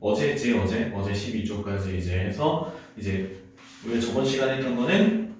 어제 했지 어제 어제 12쪽까지 이제 해서 이제 우리가 저번 시간에 했던 거는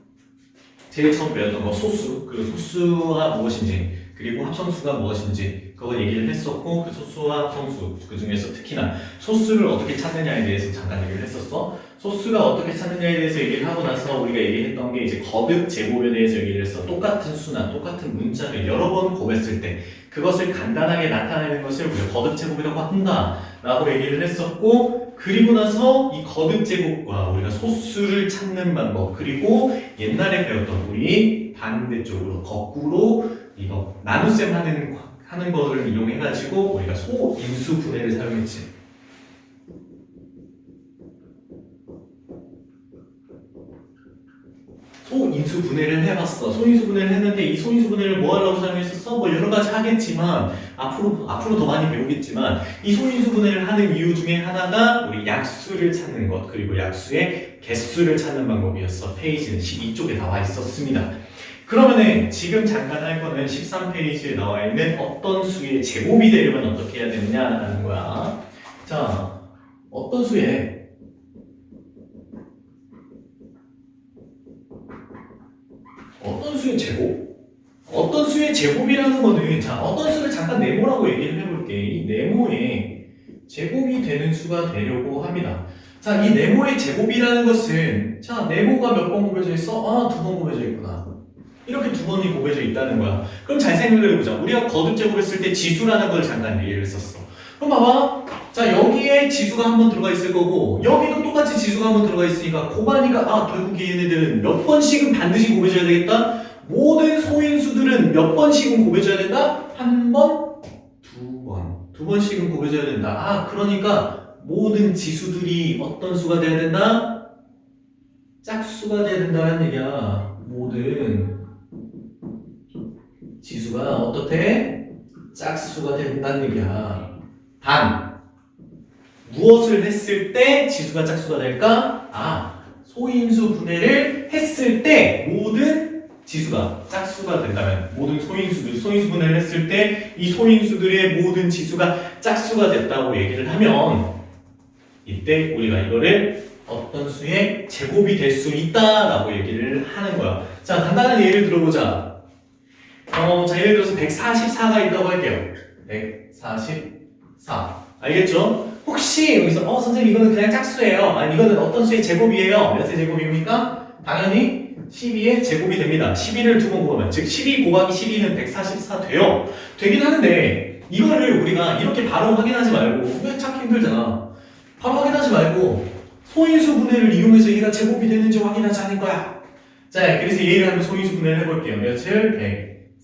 제일 처음 배웠던 거 소수 그리고 소수가 무엇인지 그리고 합성수가 무엇인지 그거 얘기를 했었고 그 소수와 합성수 그 중에서 특히나 소수를 어떻게 찾느냐에 대해서 잠깐 얘기를 했었어. 소수가 어떻게 찾느냐에 대해서 얘기를 하고 나서 우리가 얘기했던 게 이제 거듭 제곱에 대해서 얘기를 했어. 똑같은 수나 똑같은 문자를 여러 번 곱했을 때 그것을 간단하게 나타내는 것을 우리가 거듭 제곱이라고 한다라고 얘기를 했었고 그리고 나서 이 거듭 제곱과 우리가 소수를 찾는 방법 그리고 옛날에 배웠던 우리 반대쪽으로 거꾸로 이거 나눗셈 하는 하는 거를 이용해 가지고 우리가 소인수 분해를 사용했지. 인수 분해를 해봤어. 소인수 분해를 했는데 이 소인수 분해를 뭐 하려고 사용했었어? 뭐 여러 가지 하겠지만 앞으로 앞으로 더 많이 배우겠지만 이 소인수 분해를 하는 이유 중에 하나가 우리 약수를 찾는 것 그리고 약수의 개수를 찾는 방법이었어. 페이지는 12쪽에 나와 있었습니다. 그러면은 지금 잠깐 할 거는 13페이지에 나와 있는 어떤 수의 제곱이 되려면 어떻게 해야 되느냐라는 거야. 자, 어떤 수의 어떤 수의 제곱? 어떤 제곱이라는 거는 자 어떤 수를 잠깐 네모라고 얘기를 해볼게. 이 네모의 제곱이 되는 수가 되려고 합니다. 자, 이 네모의 제곱이라는 것은 자 네모가 몇 번 곱해져 있어? 아, 두 번 곱해져 있구나. 이렇게 두 번이 곱해져 있다는 거야. 그럼 잘 생각을 해보자. 우리가 거듭 제곱했을 때 지수라는 걸 잠깐 얘기를 했었어. 그럼 봐봐. 자, 여기에 지수가 한 번 들어가 있을 거고, 여기도 똑같이 지수가 한 번 들어가 있으니까, 곱하니까, 아, 결국 얘네들은 몇 번씩은 반드시 곱해줘야 되겠다? 모든 소인수들은 몇 번씩은 곱해줘야 된다? 한 번, 두 번. 두 번씩은 곱해줘야 된다. 아, 그러니까, 모든 지수들이 어떤 수가 돼야 된다? 짝수가 돼야 된다는 얘기야. 모든 지수가 어떻대? 짝수가 된다는 얘기야. 단 무엇을 했을 때 지수가 짝수가 될까? 아, 소인수 분해를 했을 때 모든 지수가 짝수가 된다면 모든 소인수들 소인수 분해를 했을 때 이 소인수들의 모든 지수가 짝수가 됐다고 얘기를 하면 이때 우리가 이거를 어떤 수의 제곱이 될 수 있다라고 얘기를 하는 거야. 자, 간단한 예를 들어보자. 어, 자, 예를 들어서 144가 있다고 할게요. 144. 알겠죠? 혹시 여기서, 어, 선생님, 이거는 그냥 짝수예요. 아니, 이거는 어떤 수의 제곱이에요? 몇 의 제곱입니까? 당연히 12의 제곱이 됩니다. 12를 두 번 곱하면, 즉, 12 곱하기 12는 144 돼요. 되긴 하는데, 이거를 우리가 이렇게 바로 확인하지 말고, 왜 찾기 힘들잖아. 바로 확인하지 말고, 소인수 분해를 이용해서 얘가 제곱이 되는지 확인하자는 거야. 자, 그래서 얘를 한번 소인수 분해를 해볼게요. 몇을?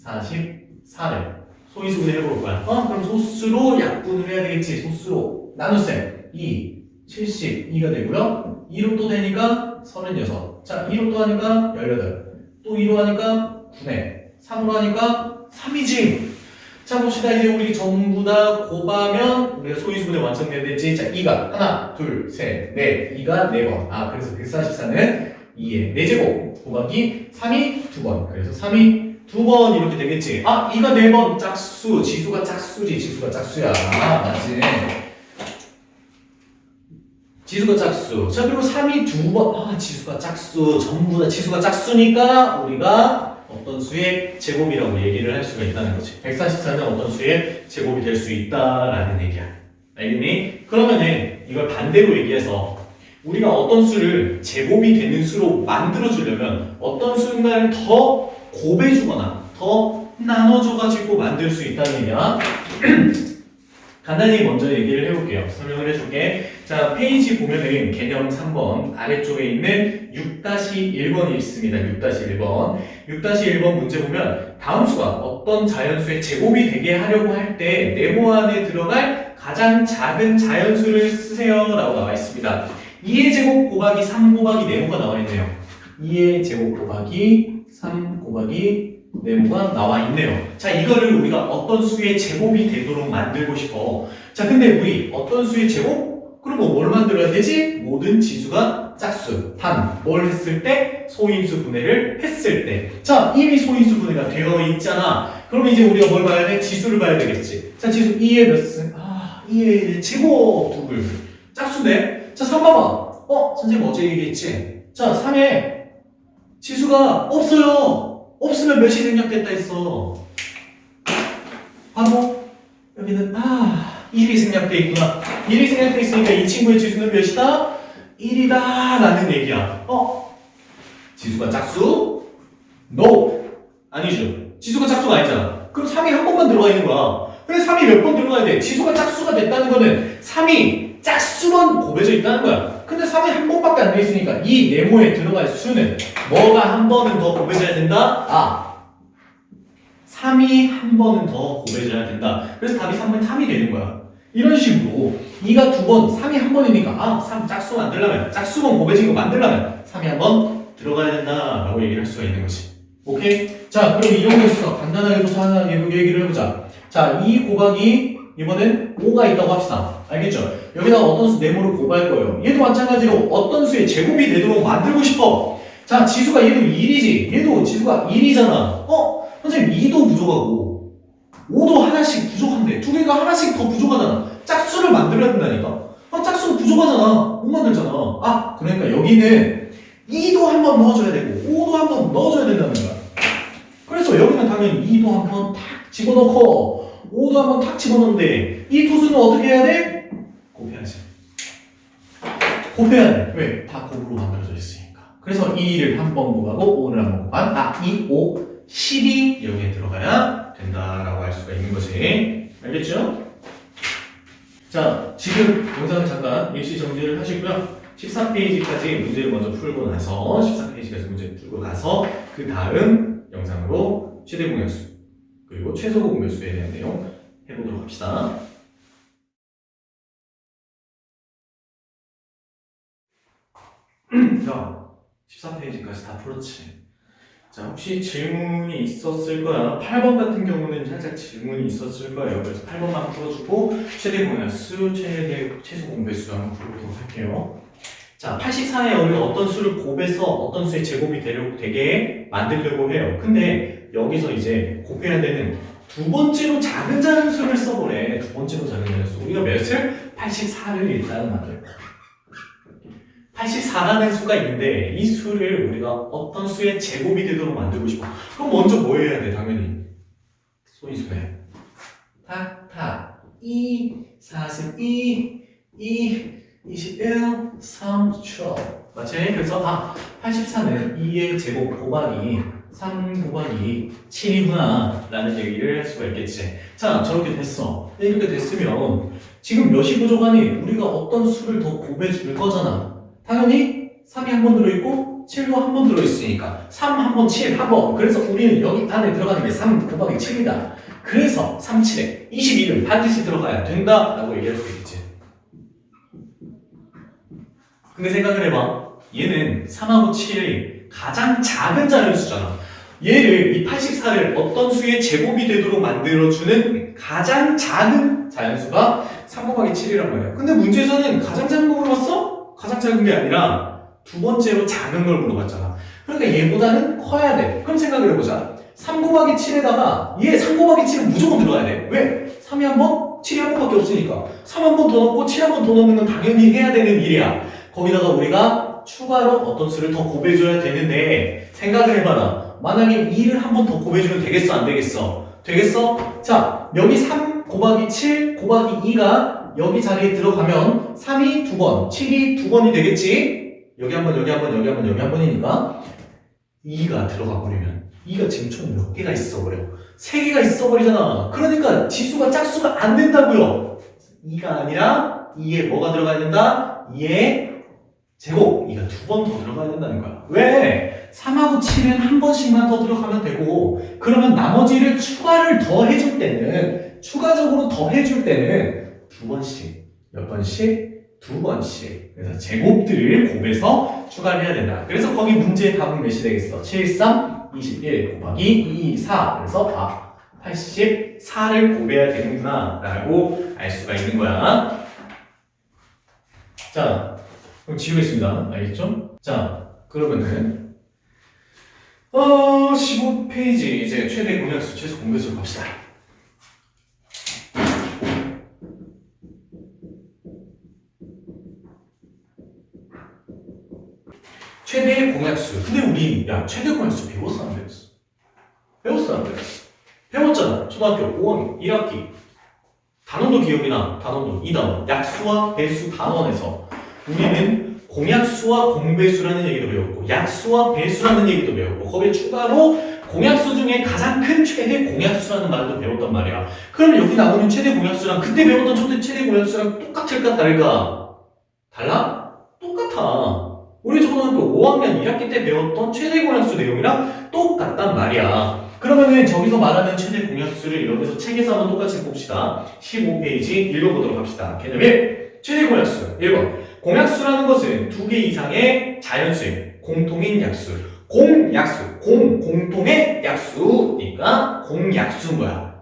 144를. 소인수 분해 해볼 거야. 어? 그럼 소수로 약분을 해야 되겠지. 소수로. 나눗셈. 2, 72가 되고요. 2로 또 되니까 36. 자, 2로 또 하니까 18. 또 2로 하니까 9네. 3으로 하니까 3이지. 자, 봅시다. 이제 우리 전부 다 곱하면 우리가 소인수 분해 완성되는지 자, 2가 하나, 둘, 셋, 넷. 2가 4번. 아, 그래서 144는 2의 4제곱 곱하기 3이 2번. 그래서 3이 두 번 이렇게 되겠지. 아, 2가 4번 짝수. 지수가 짝수지. 지수가 짝수야. 아, 맞지. 지수가 짝수. 자, 그리고 3이 두 번. 아, 지수가 짝수. 전부 다 지수가 짝수니까 우리가 어떤 수의 제곱이라고 얘기를 할 수가 있다는 거지. 144는 어떤 수의 제곱이 될 수 있다라는 얘기야. 알겠니? 그러면은 이걸 반대로 얘기해서 우리가 어떤 수를 제곱이 되는 수로 만들어 주려면 어떤 수인가를 더 곱해주거나 더 나눠줘가지고 만들 수 있다는 얘기야. 간단히 먼저 얘기를 해볼게요. 설명을 해줄게. 자, 페이지 보면은 개념 3번 아래쪽에 있는 6-1번이 있습니다. 6-1번. 6-1번 문제 보면 다음 수가 어떤 자연수의 제곱이 되게 하려고 할 때 네모 안에 들어갈 가장 작은 자연수를 쓰세요. 라고 나와 있습니다. 2의 제곱 곱하기 3 곱하기 네모가 나와 있네요. 2의 제곱 곱하기 3 곱하기 네모가 나와 있네요. 자, 이거를 우리가 어떤 수의 제곱이 되도록 만들고 싶어. 자, 근데 우리 어떤 수의 제곱? 그럼 뭐뭘 만들어야 되지? 모든 지수가 짝수. 단, 뭘 했을 때? 소인수 분해를 했을 때. 자, 이미 소인수 분해가 되어 있잖아. 그럼 이제 우리가 뭘 봐야 돼? 지수를 봐야 되겠지. 자, 지수 2의 몇 승? 아, 2의 1 제곱 두글. 짝수네. 자, 3 봐봐. 어, 선생님 어제 얘기했지? 자, 3에 지수가 없어요. 없으면 몇이 생략됐다 했어. 바로 여기는 아 1이 생략돼 있구나. 1이 생략돼 있으니까 이 친구의 지수는 몇이다? 1이다 라는 얘기야. 어? 지수가 짝수? No. 아니죠. 지수가 짝수가 아니잖아. 그럼 3이 한 번만 들어가 있는 거야. 근데 3이 몇 번 들어가야 돼? 지수가 짝수가 됐다는 거는 3이 짝수만 곱해져 있다는 거야. 근데 3이 한 번밖에 안 돼 있으니까 이 네모에 들어갈 수는 뭐가 한 번은 더 곱해져야 된다? 아. 3이 한 번은 더 곱해져야 된다. 그래서 답이 3번 3이 되는 거야. 이런 식으로 2가 두 번, 3이 한 번이니까 아, 3 짝수 만들려면 짝수번 곱해진 거 만들려면 3이 한 번 들어가야 된다 라고 얘기를 할 수가 있는 거지. 오케이? 자, 그럼 있어. 간단하게 또 하나 얘기를 해보자. 자, 2 곱하기 이번엔 5가 있다고 합시다. 알겠죠? 여기다가 어떤 수 네모를 곱할 거예요. 얘도 마찬가지로 어떤 수의 제곱이 되도록 만들고 싶어. 자, 지수가 얘도 1이지. 얘도 지수가 1이잖아. 어? 선생님 2도 부족하고 5도 하나씩 부족한데 두 개가 하나씩 더 부족하잖아. 짝수를 만들어야 된다니까. 아, 짝수가 부족하잖아. 못 만들잖아. 아, 그러니까 여기는 2도 한 번 넣어줘야 되고 5도 한 번 넣어줘야 된다는 거야. 그래서 여기는 당연히 2도 한 번 탁 집어넣고 5도 한 번 탁 집어넣는데 이두 수는 어떻게 해야 돼? 곱해야 돼. 왜? 다 곱으로 만들어져 있으니까. 그래서 2를 한 번 곱하고 5를 한 번 곱한 아, 2, 5, 10이 여기에 들어가야 된다라고 할 수가 있는 거지. 알겠죠? 자, 지금 영상을 잠깐 일시 정지를 하시고요. 13페이지까지 문제를 먼저 풀고 나서 14페이지까지 문제 풀고 나서 그 다음 영상으로 최대 공약수 그리고 최소 공약수에 대한 내용 해보도록 합시다. 자, 13페이지까지 다 풀었지. 자, 혹시 질문이 있었을 거야. 8번 같은 경우는 살짝 질문이 있었을 거예요. 그래서 8번만 풀어주고 최대 공약수, 최대 최소 공배수 한번 풀어보도록 할게요. 자, 84에 우리가 어떤 수를 곱해서 어떤 수의 제곱이 되게 만들려고 해요. 근데 여기서 이제 곱해야 되는 두 번째로 작은 작은 수를 써보래. 두 번째로 작은 작은 수. 우리가 몇을? 84를 일단 만들 거야. 84라는 수가 있는데 이 수를 우리가 어떤 수의 제곱이 되도록 만들고 싶어. 그럼 먼저 뭐 해야 돼? 당연히 소인수네. 탁, 탁. 2, 42, 2, 21, 3초. 맞지? 그래서 아, 84는 2의 제곱 곱하기 3 곱하기 7이구나 라는 얘기를 할 수가 있겠지. 자, 저렇게 됐어. 이렇게 됐으면 지금 몇이 부족하니 우리가 어떤 수를 더 곱해 줄 거잖아. 당연히 3이 한 번 들어있고 7도 한 번 들어있으니까 3 한 번, 7 한 번. 그래서 우리는 여기 안에 들어가는 게 3 곱하기 7이다. 그래서 3, 7에 21은 반드시 들어가야 된다 라고 얘기할 수 있겠지. 근데 생각을 해봐. 얘는 3하고 7이 가장 작은 자연수잖아. 얘를 이 84를 어떤 수의 제곱이 되도록 만들어주는 가장 작은 자연수가 3 곱하기 7이란 말이야. 근데 문제에서는 가장 작은 거 물어봤어? 가장 작은 게 아니라 두 번째로 작은 걸 물어봤잖아. 그러니까 얘보다는 커야 돼. 그럼 생각을 해보자. 3 곱하기 7에다가 얘 3 곱하기 7은 무조건 들어가야 돼. 왜? 3이 한 번? 7이 한 번밖에 없으니까. 3 한 번 더 넣고 7 한 번 더 넣는 건 당연히 해야 되는 일이야. 거기다가 우리가 추가로 어떤 수를 더 곱해줘야 되는데 생각을 해봐라. 만약에 2를 한 번 더 곱해주면 되겠어? 안 되겠어? 되겠어? 자, 여기 3 곱하기 7 곱하기 2가 여기 자리에 들어가면 3이 두 번, 7이 두 번이 되겠지? 여기 한 번, 여기 한 번, 여기 한 번, 여기 한 번이니까 2가 들어가 버리면 2가 지금 총 몇 개가 있어 버려? 3개가 있어 버리잖아. 그러니까 지수가 짝수가 안 된다고요. 2가 아니라 2에 뭐가 들어가야 된다? 2에 제곱 2가 두 번 더 들어가야 된다는 거야. 왜? 3하고 7은 한 번씩만 더 들어가면 되고 그러면 나머지를 추가를 더 해줄 때는 추가적으로 더 해줄 때는 두 번씩 몇 번씩 두 번씩 그래서 제곱들을 곱해서 추가를 해야 된다. 그래서 거기 문제의 답은 몇이 되겠어? 7, 3, 21 곱하기 2, 4 그래서 아 84를 곱해야 되는구나 라고 알 수가 있는 거야. 자 그럼 지우겠습니다. 알겠죠? 자 그러면은 어, 15페이지 이제 최대 공약수, 최소 공배수 갑시다. 최대 공약수. 근데 우리 야 최대 공약수 배웠어 안 배웠어? 배웠어 안 배웠어? 배웠잖아. 초등학교 5학년 1학기. 단원도 기억이나 단원도 2단원 약수와 배수 단원에서 우리는 공약수와 공배수라는 얘기도 배웠고 약수와 배수라는 얘기도 배웠고 거기에 추가로 공약수 중에 가장 큰 최대 공약수라는 말도 배웠단 말이야. 그럼 여기 나오는 최대 공약수랑 그때 배웠던 최대, 최대 공약수랑 똑같을까 다를까? 달라? 똑같아. 우리 초등학교 5학년 1학기 때 배웠던 최대 공약수 내용이랑 똑같단 말이야. 그러면은 저기서 말하는 최대 공약수를 여기서 책에서 한번 똑같이 봅시다. 15페이지 읽어보도록 합시다. 개념 1. 최대 공약수. 1번. 공약수라는 것은 두 개 이상의 자연수의 공통인 약수. 공약수. 공, 공통의 약수니까 공약수인 거야.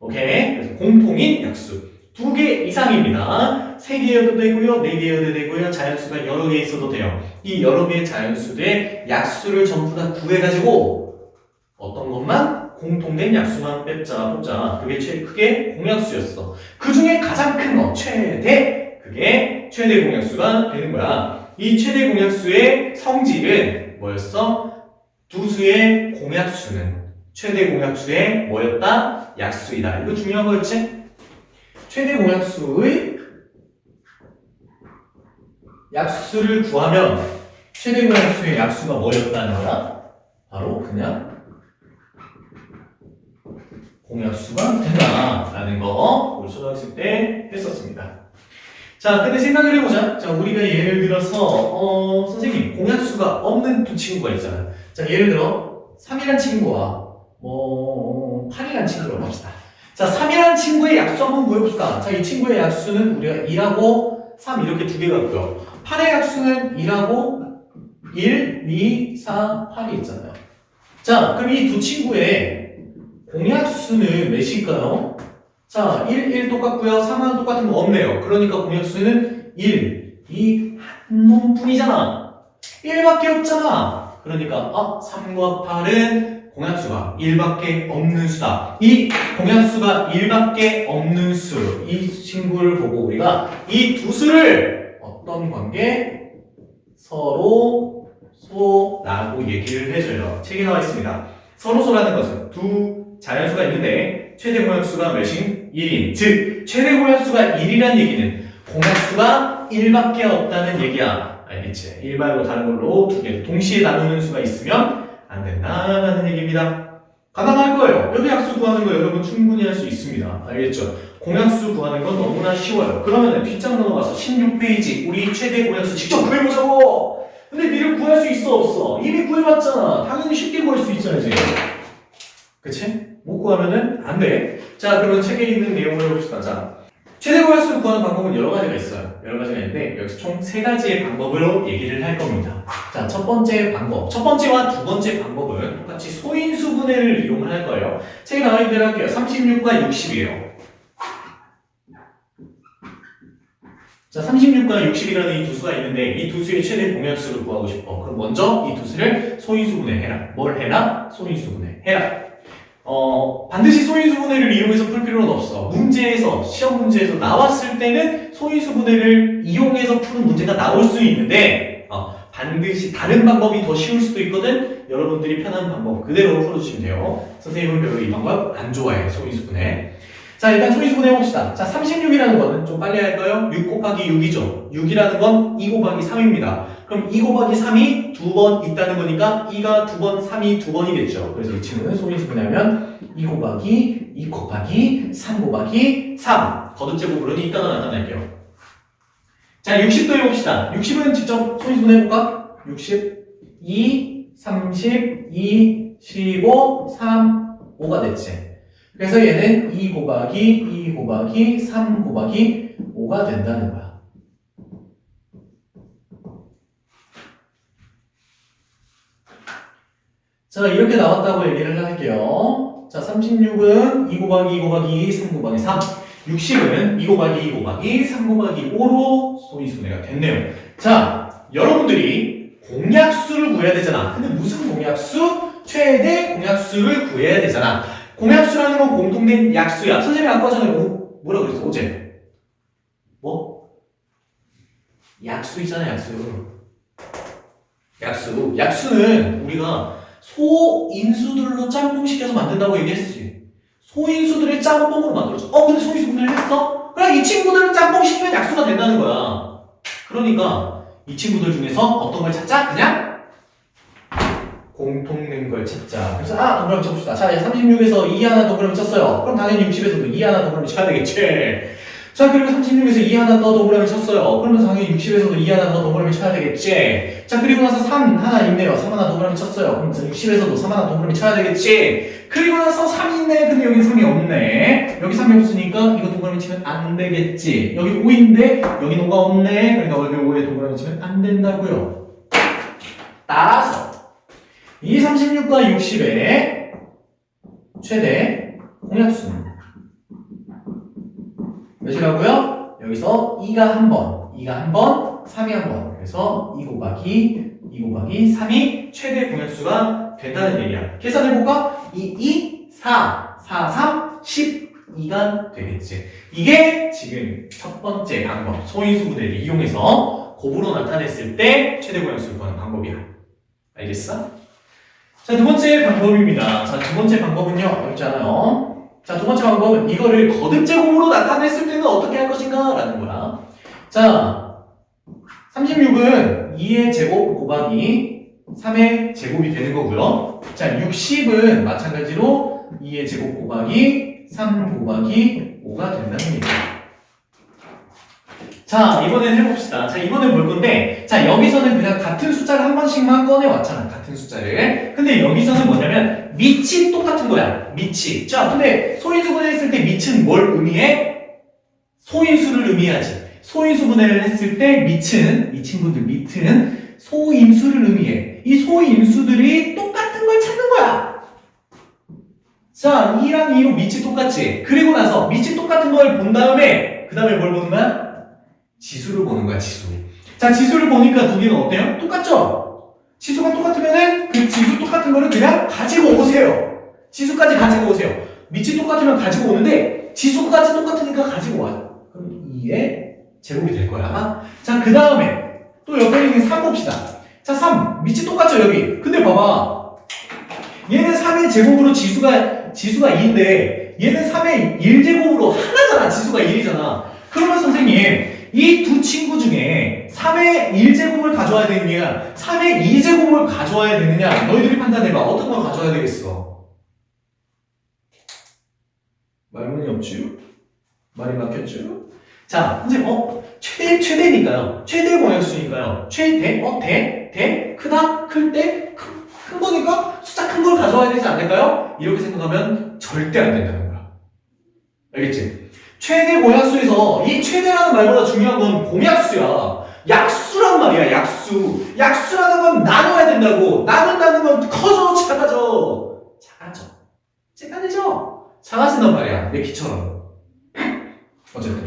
오케이? 그래서 공통인 약수. 두 개 이상입니다. 세 개여도 되고요, 네 개여도 되고요, 자연수가 여러 개 있어도 돼요. 이 여러 개의 자연수들의 약수를 전부 다 구해가지고 어떤 것만 공통된 약수만 뺐자, 뽑자. 그게 제일 크게 공약수였어. 그 중에 가장 큰 거, 최대. 그게 최대 공약수가 되는 거야. 이 최대 공약수의 성질은 뭐였어? 두 수의 공약수는 최대 공약수의 뭐였다? 약수이다. 이거 중요한 거였지? 최대 공약수의 약수를 구하면 최대 공약수의 약수가 뭐였다는 거야? 바로 그냥 공약수가 된다라는 거 우리 초등학생 때 했었습니다. 자, 근데 생각을 해보자. 자, 우리가 예를 들어서 어, 선생님 공약수가 없는 두 친구가 있잖아. 자, 예를 들어 3이란 친구와 뭐 8이란 친구를 합시다. 자, 3이라는 친구의 약수 한번 구해봅시다. 자, 이 친구의 약수는 우리가 1하고 3 이렇게 두 개가 있고요. 8의 약수는 1하고 1, 2, 4, 8이 있잖아요. 자, 그럼 이 두 친구의 공약수는 몇일까요? 자, 1, 1 똑같고요. 3은 똑같은 거 없네요. 그러니까 공약수는 1, 2, 한 놈뿐이잖아. 1밖에 없잖아. 그러니까 아, 3과 8은 공약수가 1밖에 없는 수다. 이 공약수가 1밖에 없는 수, 이 친구를 보고 우리가 이 두 수를 어떤 관계? 서로 소라고 얘기를 해줘요. 책에 나와 있습니다. 서로 소라는 것은 두 자연수가 있는데 최대 공약수가 몇인? 1인. 즉 최대 공약수가 1이란 얘기는 공약수가 1밖에 없다는 얘기야. 알겠지? 1 말고 다른 걸로 두 개 동시에 나누는 수가 있으면 안 된다라는 얘기입니다. 가능할 거예요. 여기 약수 구하는 거 여러분 충분히 할 수 있습니다. 알겠죠? 공약수 구하는 건 너무나 쉬워요. 그러면 뒷장 넘어가서 16페이지 우리 최대 공약수 직접 구해보자고! 근데 니를 구할 수 있어 없어? 이미 구해봤잖아. 당연히 쉽게 구할 수 있어야지. 그치? 못 구하면은 안 돼. 자, 그러면 책에 있는 내용을 해봅시다. 자, 최대 공약수를 구하는 방법은 여러 가지가 있어요. 여러 가지가 있는데 여기서 총 세 가지의 방법으로 얘기를 할 겁니다. 자, 첫 번째 방법. 첫 번째와 두 번째 방법은 똑같이 소인수분해를 이용을 할 거예요. 책에 나와 있는 대로 할게요. 36과 60이에요. 자, 36과 60이라는 이 두 수가 있는데 이 두 수의 최대 공약수를 구하고 싶어. 그럼 먼저 이 두 수를 소인수분해 해라. 뭘 해라? 소인수분해 해라. 어, 반드시 소인수분해를 이용해서 풀 필요는 없어. 문제에서, 시험 문제에서 나왔을 때는 소인수분해를 이용해서 푸는 문제가 나올 수 있는데, 어, 반드시 다른 방법이 더 쉬울 수도 있거든? 여러분들이 편한 방법 그대로 풀어주시면 돼요. 선생님은 별로 이 방법 안 좋아해, 소인수분해. 자, 일단 소인수분해 해봅시다. 자, 36이라는 거는 좀 빨리 할까요? 6 곱하기 6이죠. 6이라는 건 2 곱하기 3입니다. 그럼 2 곱하기 3이 두 번 있다는 거니까 2가 두 번, 3이 두 번이겠죠. 그래서 이 친구는 소인수분해하면 2 곱하기 2 곱하기 3 곱하기 3 거듭제곱으로는 이따가 나타낼게요. 자 60도 해봅시다. 60은 직접 소인수분해 해볼까? 60, 2, 30, 2, 15, 3, 5가 됐지. 그래서 얘는 2 곱하기 2 곱하기 3 곱하기 5가 된다는 거야. 자, 이렇게 나왔다고 얘기를 할게요. 자, 36은 2 곱하기 2 곱하기 2, 3 곱하기 3. 60은 2 곱하기 2 곱하기 3 곱하기 5로 소인수분해가 됐네요. 자, 여러분들이 공약수를 구해야 되잖아. 근데 무슨 공약수? 최대 공약수를 구해야 되잖아. 공약수라는 건 공통된 약수야. 선생님이 아까 전에 뭐, 뭐라 그랬어? 어제. 뭐? 약수 있잖아, 약수. 약수. 약수는 우리가 소인수들로 짬뽕시켜서 만든다고 얘기했지. 소인수들의 짬뽕으로 만들었죠. 어, 근데 소인수 분해를 했어? 그래, 이 친구들은 짬뽕시키면 약수가 된다는 거야. 그러니까 이 친구들 중에서 어떤 걸 찾자? 그냥 공통된 걸 찾자. 그래서 아, 동그라미 쳐봅시다. 자, 36에서 2 하나 동그라미 쳤어요. 그럼 당연히 60에서도 2 하나 동그라미 쳐야 되겠지. 자, 그리고 36에서 2 하나 더 동그라미 쳤어요. 그러면 당연히 60에서도 2 하나 더 동그라미 쳐야 되겠지. 자, 그리고 나서 3 하나 있네요. 3 하나 동그라미 쳤어요. 그럼 60에서도 3 하나 동그라미 쳐야 되겠지. 그리고 나서 3이 있네. 근데 여기 3이 없네. 여기 3이 없으니까 이거 동그라미 치면 안 되겠지. 여기 5인데 여기 5가 없네. 그러니까 여기 5에 동그라미 치면 안 된다고요. 따라서 이 36과 60의 최대 공약수는 몇이라고요? 여기서 2가 한 번, 2가 한 번, 3이 한 번. 그래서 2 곱하기 2 곱하기 3이 최대 공약수가 된다는 얘기야. 계산해볼까? 2, 2, 4, 4, 3, 12가 되겠지. 이게 지금 첫 번째 방법. 소인수 분해를 이용해서 곱으로 나타냈을 때 최대 공약수를 구하는 방법이야. 알겠어? 자, 두 번째 방법입니다. 자, 두 번째 방법은요, 어렵잖아요. 자, 두 번째 방법은 이거를 거듭 제곱으로 나타냈을 때는 어떻게 할 것인가? 라는 거야. 자, 36은 2의 제곱 곱하기 3의 제곱이 되는 거고요. 자, 60은 마찬가지로 2의 제곱 곱하기 3 곱하기 5가 된다는 얘기예요. 자, 이번엔 해봅시다. 자, 이번엔 볼 건데, 자, 여기서는 그냥 같은 숫자를 한 번씩만 꺼내왔잖아. 같은 숫자를. 근데 여기서는 뭐냐면, 밑이 똑같은 거야. 밑이. 자, 근데 소인수 분해했을 때 밑은 뭘 의미해? 소인수를 의미하지. 소인수 분해를 했을 때 밑은, 이 친구들 밑은 소인수를 의미해. 이 소인수들이 똑같은 걸 찾는 거야. 자, 2랑 2로 밑이 똑같지. 그리고 나서 밑이 똑같은 걸 본 다음에, 그 다음에 뭘 보는 거야? 지수를 보는 거야, 지수. 자, 지수를 보니까 두 개는 어때요? 똑같죠? 지수가 똑같으면은 그 지수 똑같은 거를 그냥 가지고 오세요. 지수까지 가지고 오세요. 밑이 똑같으면 가지고 오는데 지수까지 똑같으니까 가지고 와. 그럼 2의 제곱이 될 거야. 자, 그 다음에 또 옆에 있는 3 봅시다. 자, 3. 밑이 똑같죠, 여기. 근데 봐봐. 얘는 3의 제곱으로 지수가, 지수가 2인데 얘는 3의 1제곱으로 하나잖아. 지수가 1이잖아. 그러면 선생님, 이 두 친구 중에 3의 1제곱을 가져와야 되느냐, 3의 2제곱을 가져와야 되느냐, 너희들이 판단해봐. 어떤 걸 가져와야 되겠어? 말문이 없죠? 말이 막혔죠? 자, 선생님, 어? 최대, 최대니까요. 최대 공약수니까요. 최대? 어? 대? 대? 크다? 클 때? 큰, 큰 거니까 숫자 큰 걸 가져와야 되지 않을까요? 이렇게 생각하면 절대 안 된다는 거야. 알겠지? 최대 공약수에서 이 최대라는 말보다 중요한 건 공약수야. 약수란 말이야, 약수. 약수라는 건 나눠야 된다고. 나눈다는 건 커져, 작아져. 작아져. 작아지죠? 작아진단 말이야, 내 키처럼. 어쨌든.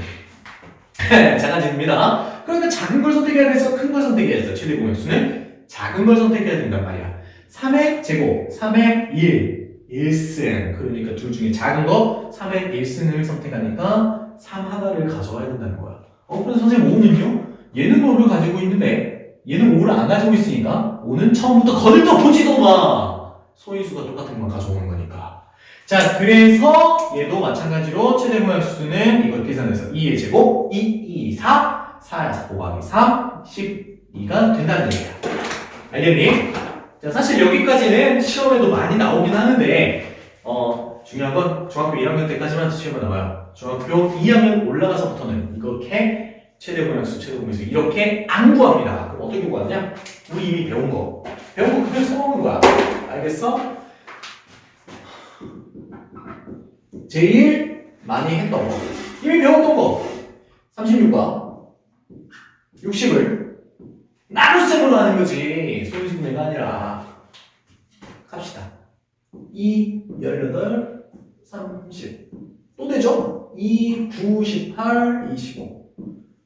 작아집니다. 그러니까 작은 걸 선택해야 돼서 큰 걸 선택해야 돼서 최대 공약수는 작은 걸 선택해야 된단 말이야. 3의 제곱, 3의 1, 1승. 그러니까 둘 중에 작은 거 3의 1승을 선택하니까 3 하나를 가져와야 된다는 거야. 어, 그래서 선생님 5는요? 얘는 5를 가지고 있는데 얘는 5를 안 가지고 있으니까 5는 처음부터 거들떠 보지도 마. 소인수가 똑같은 걸 가져오는 거니까. 자, 그래서 얘도 마찬가지로 최대 모양수는 이걸 계산해서 2의 제곱, 2, 2, 4, 4에서 곱하기 3, 12가 된다는 얘기야. 알겠니? 자, 사실 여기까지는 시험에도 많이 나오긴 하는데, 어, 중요한 건 중학교 1학년 때까지만 시험에 나와요. 중학교 2학년 올라가서부터는 이렇게 최대 공약수, 최대 공약수 이렇게 안 구합니다. 그럼 어떻게 구하냐? 우리 이미 배운 거. 배운 거 그대로 써먹는 거야. 알겠어? 제일 많이 했던 거. 이미 배웠던 거. 36과 60을 나눗셈으로 하는 거지. 소리순례가 아니라. 갑시다. 2, 18, 30. 또 되죠? 2, 9, 18, 25.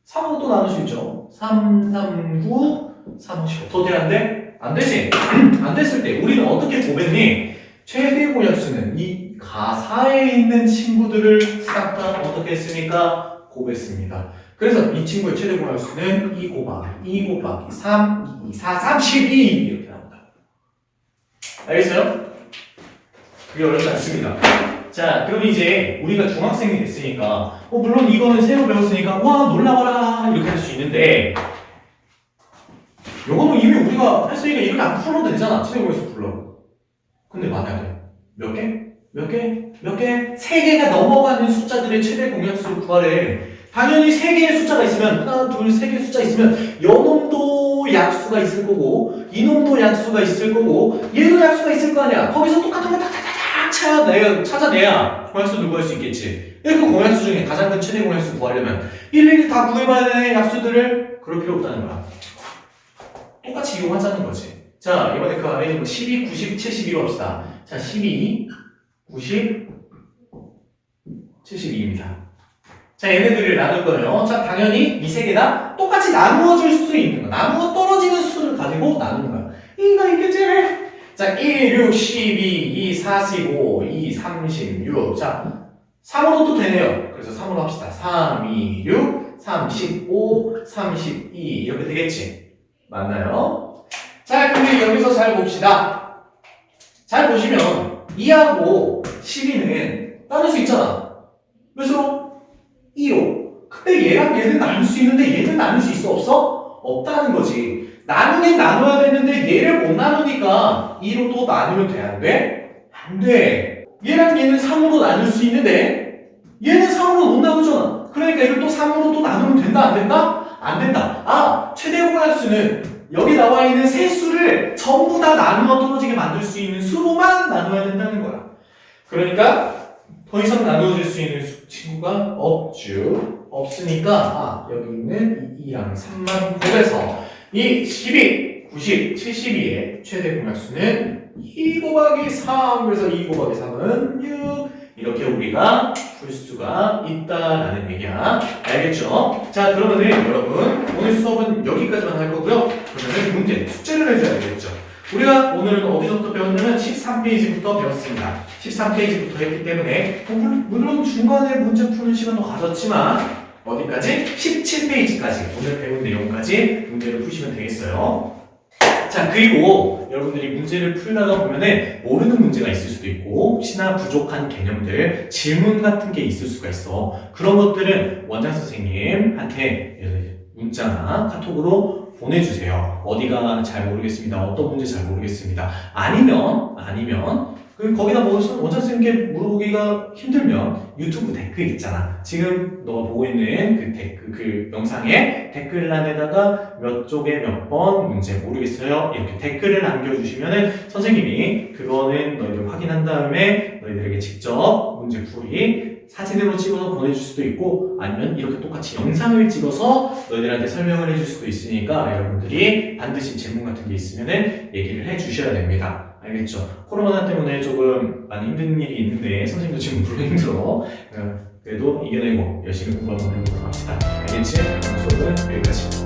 3으로 또 나눌 수 있죠. 3, 3, 9, 3, 15. 더 돼야 안 돼? 안 되지? 안 됐을 때 우리는 어떻게 고백니? 최대 공약수는 이 가사에 있는 친구들을 싹 다 어떻게 했습니까? 곱했습니다. 그래서 이 친구의 최대 공약수는 2 곱하기 2 곱하기 3, 2, 4, 3, 12 이렇게 나온다. 알겠어요? 그게 어렵지 않습니다. 자, 그럼 이제 우리가 중학생이 됐으니까, 어, 물론 이거는 새로 배웠으니까, 와, 놀라워라! 이렇게 할 수 있는데, 요거는 이미 우리가 했으니까 이렇게 안 풀어도 되잖아. 최대공에서 불러. 근데 만약에, 몇 개? 몇 개? 몇 개? 세 개가 넘어가는 숫자들의 최대 공약수를 구하래. 당연히 세 개의 숫자가 있으면, 하나, 둘, 세 개의 숫자 있으면, 요놈도 약수가 있을 거고, 이놈도 약수가 있을 거고, 얘도 약수가 있을 거 아니야. 거기서 똑같은 거 탁탁탁탁 찾아내야, 찾아내야 공약수를 구할 수 있겠지. 그 공약수 중에 가장 큰 최대 공약수 구하려면 일일이 다 구해봐야 되는 약수들을 그럴 필요 없다는 거야. 똑같이 이용하자는 거지. 자, 이번에 그 아래 있는 거 12, 90, 72로 합시다. 자, 12, 90, 72입니다. 자, 얘네들을 나눌 거예요. 자, 당연히 이 세 개 다 똑같이 나누어질 수 있는 거. 나누어 떨어지는 수를 가지고 나누는 거야. 이거 있겠지? 자, 1, 6, 12, 2, 45, 2, 36. 자, 3으로 도 되네요. 그래서 3으로 합시다. 3, 2, 6, 35, 32. 이렇게 되겠지? 맞나요? 자, 근데 여기서 잘 봅시다. 잘 보시면 2하고 12는 나눌 수 있잖아. 몇으로? 2로. 근데 얘랑 얘는 나눌 수 있는데 얘는 나눌 수 있어? 없어? 없다는 거지. 나누긴 나눠야 되는데 얘를 못 나누니까 2로 또 나누면 돼? 안 돼? 안 돼. 얘랑 얘는 3으로 나눌 수 있는데 얘는 3으로 못 나누잖아. 그러니까 이걸 또 3으로 또 나누면 된다? 안 된다? 안 된다. 아, 최대 공약수는 여기 나와 있는 세 수를 전부 다 나누어 떨어지게 만들 수 있는 수로만 나눠야 된다는 거야. 그러니까 더 이상 나누어질 수 있는 수- 친구가 없죠. 없으니까 아, 여기 있는 2랑 3만 곱해서 이 12, 90, 72의 최대 공약수는 2 곱하기 3 그래서 2 곱하기 3은 6 이렇게 우리가 풀 수가 있다라는 얘기야. 알겠죠? 자 그러면은 여러분 오늘 수업은 여기까지만 할 거고요. 그러면은 문제 숙제를 해줘야 되겠죠. 우리가 오늘은 어디서부터 배웠냐면 13페이지부터 배웠습니다. 13페이지부터 했기 때문에 뭐 물- 물론 중간에 문제 푸는 시간도 가졌지만 어디까지? 17페이지까지 오늘 배운 내용까지 문제를 푸시면 되겠어요. 자 그리고 여러분들이 문제를 풀다가 보면은 모르는 문제가 있을 수도 있고 혹시나 부족한 개념들 질문 같은 게 있을 수가 있어. 그런 것들은 원장 선생님한테 문자나 카톡으로 보내주세요. 어디가 잘 모르겠습니다. 어떤 문제 잘 모르겠습니다. 아니면 아니면 그 거기다 뭐 원장 선생님께 물어보기가 힘들면 유튜브 댓글 있잖아. 지금 너가 보고 있는 그 댓글 그 영상에 댓글란에다가 몇 쪽에 몇 번 문제 모르겠어요. 이렇게 댓글을 남겨주시면은 선생님이 그거는 너희들 확인한 다음에 너희들에게 직접 문제 풀이 사진으로 찍어서 보내줄 수도 있고 아니면 이렇게 똑같이 영상을 찍어서 너희들한테 설명을 해줄 수도 있으니까 여러분들이 반드시 질문 같은 게 있으면은 얘기를 해 주셔야 됩니다. 알겠죠? 코로나 때문에 조금 많이 힘든 일이 있는데 선생님도 지금 물론 힘들어. 어, 그래도 이겨내고 열심히 공부 한번 해보도록 합시다. 알겠지? 수업은 여기까지.